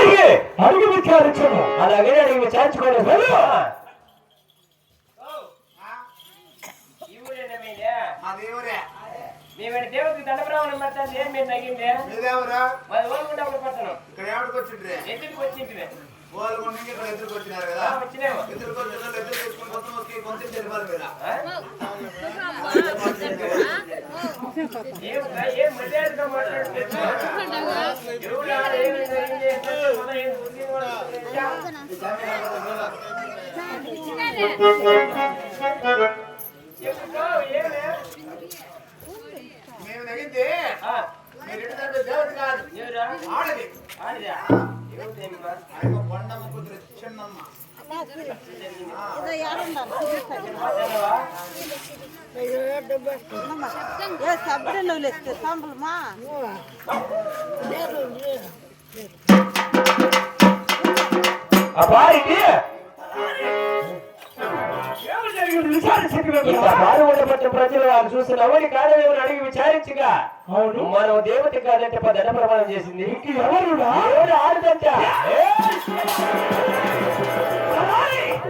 అడిగి. అడిగి విచారించము అలాగే అడిగి విచారించుకోలేదు మేమేంటి దేవుడికి దండబ్రాహ్మణం పడుతుంది. ఏం మీరు తగ్గింది మీదేవరా? మాది ఓల్గుండప్పుడు పడుతున్నాం ఇక్కడ ఏమిటికి వచ్చిండ్రే? ఇక్కడ ఎదురుకు వచ్చినారు కదా? వచ్చినేమో. ఎదురుకు వచ్చిన వాళ్ళు ఎదురు తీసుకుని మొత్తం వచ్చి కొంచెం తెలిపాలి కదా? మేము తగ్గింది ఆ, మీరు ఇంటి దగ్గర దేవుడు కాదు ఎవరా? ఆడది ఆడిదా? ఏమిటేమ్మా? సబ్బులు నువ్వులు ఇస్తే సంబలమా ప్రజలు వారు ఎవరి కాదమేమని అడిగి విచారించగా అవును మనం దేవత కాదంటే పది అన్న ప్రమాణం చేసింది ఎవరు ఆడదంట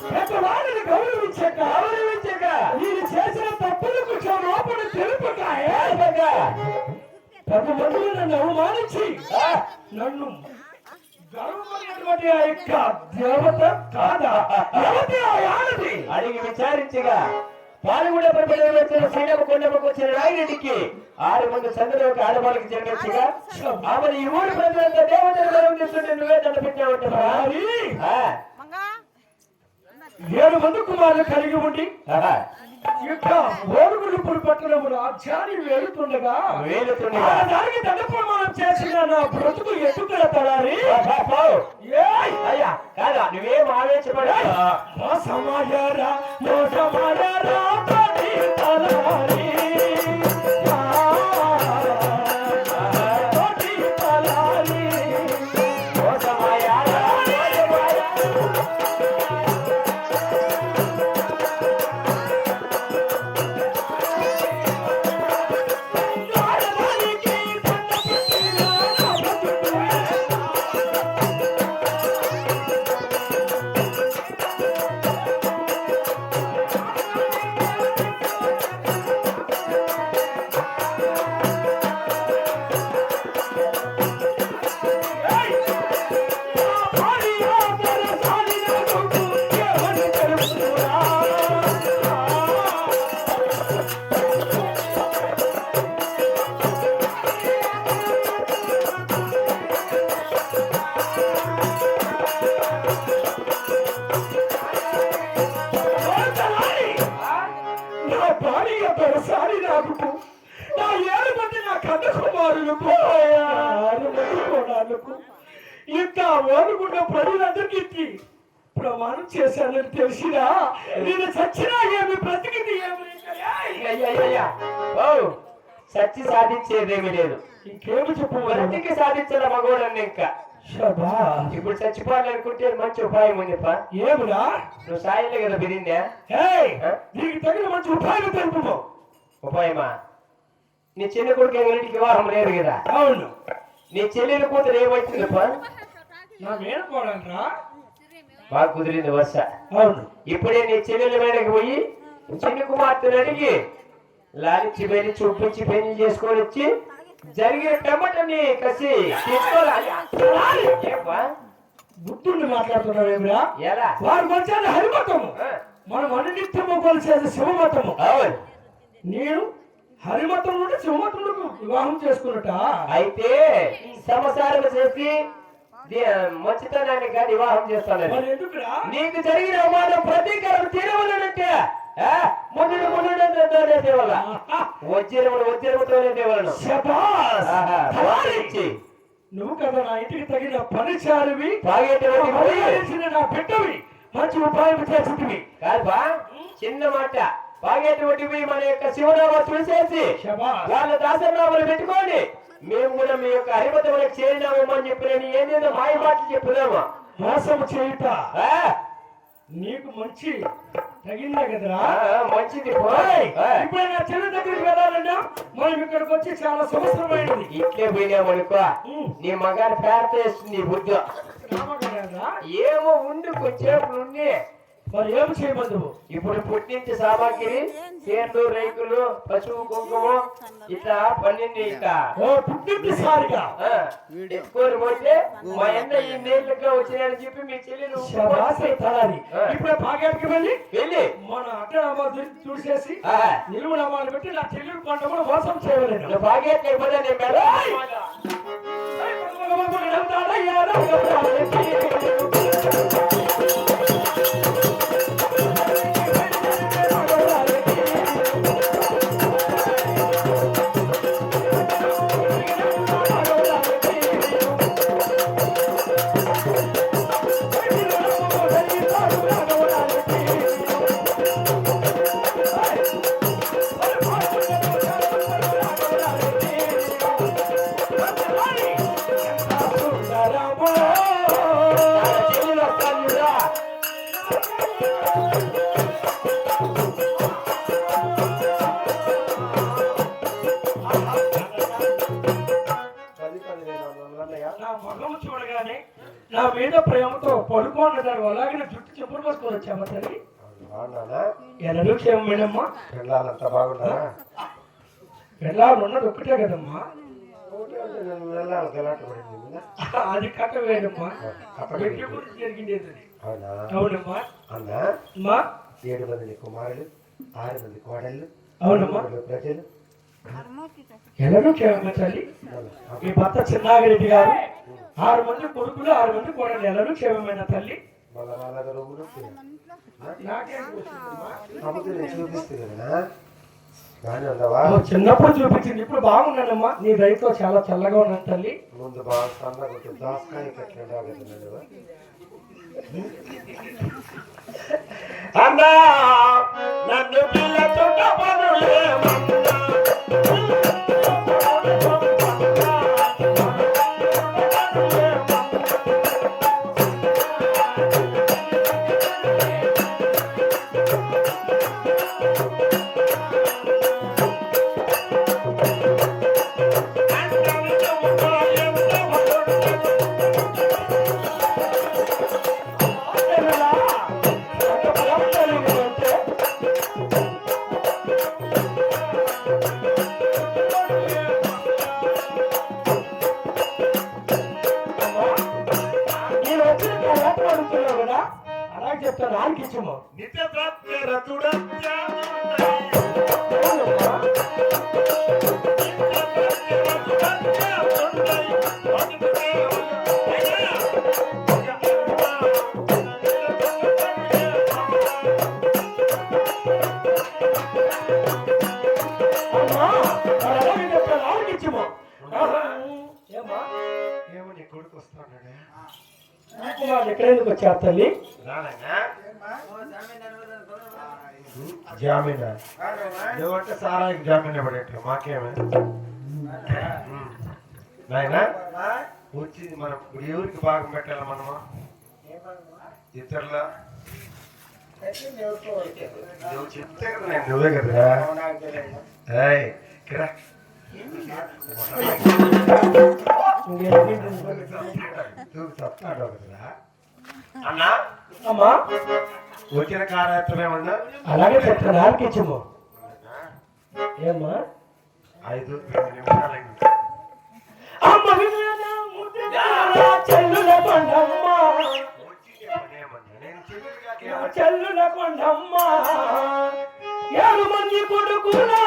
పెద్దవాళ్ళని గౌరవించక గౌరవించక వీరు చేసిన తప్పులకు క్షమాపణ తెలుపకాయ పెద్ద మందులు నన్ను అవమానించి నన్ను గర్వమైనటువంటి ఆ యొక్క దేవత కాదా? దేవత ఆడది? అడిగి విచారించగా పాల్గొండ పరిపడి వచ్చిన శ్రీరామ కొండపకు వచ్చిన రాయిరెడ్డికి ఆరు మంది చంద్రులకు ఆడవాళ్ళకి జన్మించగా ఆమె ఈ ఊరు ప్రజలంతా దేవతను గౌరవిస్తుంటే నువ్వే దండ పెట్టావు ఏడు మంది కుమారులు కలిగి ఉండి వేలుతుండగా వేలుతుండగా. దానికి దండ ప్రమాణం చేసిన నా బ్రతుకు! అయ్యా కాదా నువ్వేం మోసమాయారా, మోసమాయారా, చేశానని తెలిసినా నేను చచ్చినా ఏమి బ్రతికింది ఏమి ఏయ్! అయ్యయ్యయ్యా. ఓ సచ్చి సాధించేదేమీ లేదు. ఇంకేమి చెప్పు? బ్రతికి సాధించిన మగోడని ఇంకా. ఇప్పుడు చచ్చిపోవాలనుకుంటే మంచి ఉపాయం ఉందిప్పా ఏమిరా? నువ్వు సాయిలే కదా బిరిందా? నీకు తగిన మంచి ఉపాయం తెలుపు ఉపాయమా? నీ చిన్న కొడుకు ఇంటికి వివాహం లేదు కదా? అవును. నీ చెల్లెలు కూతురు ఏమవుతుందప్పా నా మేనకోడరా బాగా కుదిరింది వర్ష అవును. ఇప్పుడే నీ చెల్లెల మీదకి పోయి చిన్న కుమార్తెను అడిగి లాలించి పెళ్ళి చూపించి పెళ్ళి చేసుకొని వచ్చి జరిగిన టమాటాని కసి? బుద్ధుడిని ఏమిరా? ఎలా? వారు వచ్చేది హరిమతము. మనం అన్నిత్యము కొలిసేది శివమతము. నేను హరిమతం నుండి శివమతములకు వివాహం చేసుకున్నట అయితే సంసారం చేసి కాదు వివాహం చేస్తానని. నీకు జరిగిన అవమానం ప్రతీకారం తీరవలనంటే మునుడు మునుడు దేవల వజ్రముతోనే దేవలను. వారించి నువ్వు కదా నా ఇంటికి తగిన పనిచారివి తాగేటువంటి నా బిడ్డవి. మంచి ఉపాయం కాదు బా చిన్న మాట. బాగేటువంటి పోయి మన యొక్క శివనామా చూసేసి వాళ్ళ దాసనామాలు పెట్టుకోండి. మేము కూడా మీ యొక్క హరిమతములకు చేరినాము అని చెప్పి నేను ఏదేదో మాయ మాటలు చెప్పుదామా? మోసము చేయుట. నీకు మంచి తగిందా కదరా? మంచిది. ఇప్పుడు నా చెల్లి దగ్గరికి వెళ్ళాలన్నా మనం ఇక్కడికి వచ్చి చాలా సంవత్సరమైనది ఇట్లే పోయినామనుకో. నీ మగాడు పేరత వేస్తుంది బుద్ధి? ఏమో ఉండి కొంచెంసేపు ఉండి మరి ఏం చేయమందువు ఇప్పుడు పుట్టించి సామాగ్రి చేర్లు రైకులు పశువు కుంకుమ ఇట్లా ఓ పుట్టింటి సారిగా ఎత్తుకొని పోతే మా అన్న ఈ నీళ్ళగా వచ్చినాయని చెప్పి మీ చెల్లెలు ఆ. ఇప్పుడే భాగ్యానికి వెళ్ళి వెళ్ళి మన అడ్డనామాలు చూసేసి నిలువు నామాలు పెట్టి నా చెల్లెలు పంట కూడా మోసం చేయలేను నువ్వు బాగేట్ చూడగానే నా మీద ప్రేమతో పడుకోంటారు అలాగే నా జుట్టు చెప్పులు పట్టుకొని వచ్చామా తల్లి? ఎన్నడూ క్షేమమేనమ్మా. పిల్లలంతా బాగున్నారా? వెళ్ళాలి ఉన్నది ఒక్కటే కదమ్మా. అది పెళ్ళి. గురించి జరిగింది అవునా? అవునమ్మా. ఏడు మంది కుమారులు ఆరు మంది కోడళ్ళు అవునమ్మా. ప్రజలు. క్షేమమే తల్లి? మీ భర్త చిన్నాగిరెడ్డి గారు. ఆరు మంది కొడుకులు ఆరు మంది కోడలు ఎల్లరూ క్షేమమైన తల్లి? నాకేం చూపిస్తుంది కదా? చిన్నప్పుడు చూపించింది ఇప్పుడు బాగున్నానమ్మా. నీ రైతు చాలా చల్లగా ఉన్నాను తల్లి. ముందు బాగా అన్నా! నేను వచ్చిన ఓట్లు అడుగుతున్నావు కదా అలాగే చెప్తాను ఆయనకి ఇచ్చమ్మా నీకు వాళ్ళు ఎక్కడెందుకు వచ్చారు తల్లి? జామీనా? నువ్వంటే సారాయికి జామీన్ పడేట్లు మాకేమే? నాయన వచ్చింది మనం ఎవరికి భాగం పెట్టాలి మనము? ఇతరుల? నువ్వు చెప్తే కదా నేను నువ్వే ఏయ్, ఇక్కడ. నువ్వు చెప్తాడు కదరా అన్నా? అమ్మా? వచ్చిన కార్యక్రమం ఏమన్నా? అలాగే చెప్తాను ఆయనకి ఇచ్చమ్మా ఏమ్మా? ఐదు రెండు నిమిషాలు అయింది. అమ్మ విజయన ముద్దుగాల చెల్లుల కొండమ్మ. చెల్లుల కొండమ్మ. ఏడు మంది కొడుకులకైనా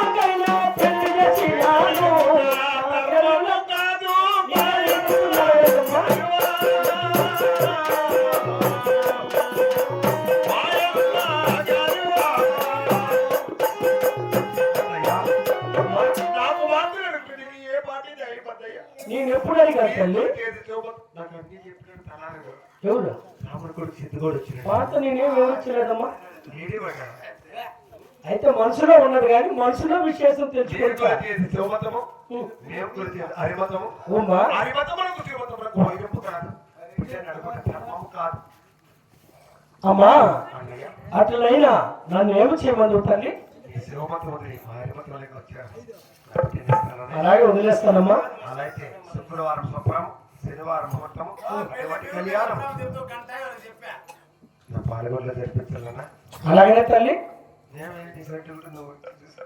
ఎవరు? కొడుకు పాత నేనేం వివరించలేదమ్మా. అయితే మనసులో ఉన్నది కానీ మనసులో విశేషం తెలుసుకోవచ్చు? హరిమతము కాదు అమ్మా అట్లయినా నన్ను ఏమి చేయమని తల్లి? అలాగే వదిలేస్తానమ్మా. అలా అయితే శుక్రవారం శుభ్రం. శనివారం ముహూర్తం కళ్యాణం. నా పాలగొండలో జరిపించాలన్నా. అలాగనే తల్లి? నేను డిసైడ్ నువ్వు చూసి